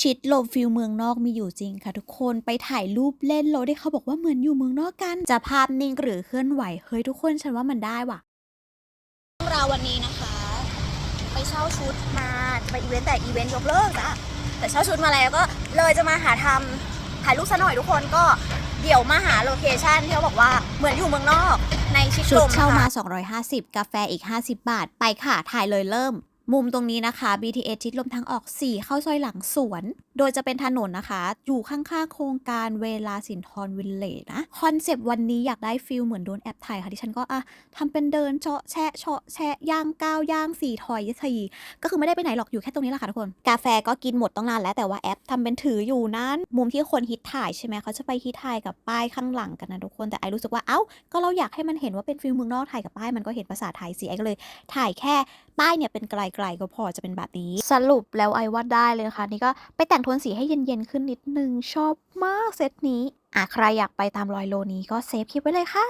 ชิดลมฟิลเมืองนอกมีอยู่จริงค่ะทุกคนไปถ่ายรูปเล่นแล้วได้เขาบอกว่าเหมือนอยู่เมืองนอกกัน จะภาพนิ่งหรือเคลื่อนไหวเฮ้ยทุกคนฉันว่ามันได้ว่ะเราวันนี้นะคะ ไปเช่าชุดมาจะไปอีเวนต์แต่อีเวนต์ยกเลิกจ้ะแต่เช่าชุดมาแล้วก็เลยจะมาหาทำถ่ายรูปซะหน่อยทุกคนก็เดี๋ยวมาหาโลเคชันที่เขาบอกว่าเหมือนอยู่เมืองนอกในชิดชุลดมเช่ามาค่ะ250 กาแฟอีก 50 บาทไปค่ะถ่ายเลยเริ่ม มุมตรงนี้นะคะ BTS ทิศลมทางออก 4 เข้าซอยหลังสวน โดยจะเป็นถนนนะคะ อยู่ข้างๆโครงการเวลาสินทรวิลเลจนะ คอนเซปต์วันนี้อยากได้ฟิลเหมือนโดนแอบถ่ายค่ะที่ฉันก็อะทำเป็นเดินเชาะแชะเชาะแชะย่างก้าวย่างสี่ถอยยทีก็คือไม่ได้ไปไหนหรอกอยู่แค่ตรงนี้แหละค่ะทุกคน กาแฟก็กินหมดต้องนานแล้วแต่ว่าแอปทำเป็นถืออยู่นั้นมุมที่คนฮิตถ่ายใช่ไหมเขาจะไปฮิตถ่ายกับป้ายข้างหลังกันนะทุกคนแต่ไอรู้สึกว่าเอ้าก็เราอยากให้มันเห็นว่าเป็นฟิลเมืองนอกถ่ายกับป้ายมันก็เห็นภาษาไทยสิไอก็เลย ถ่ายแค่ป้ายเนี่ยเป็นไกลๆก็พอจะเป็นแบบนี้ สรุปแล้วไอว่าได้เลยนะคะ นี่ก็ไปแต่งโทนสีให้เย็นๆขึ้นนิดนึง ชอบมากเซตนี้อะใครอยากไปตามรอยโลนี้ก็เซฟคลิปไว้เลยค่ะ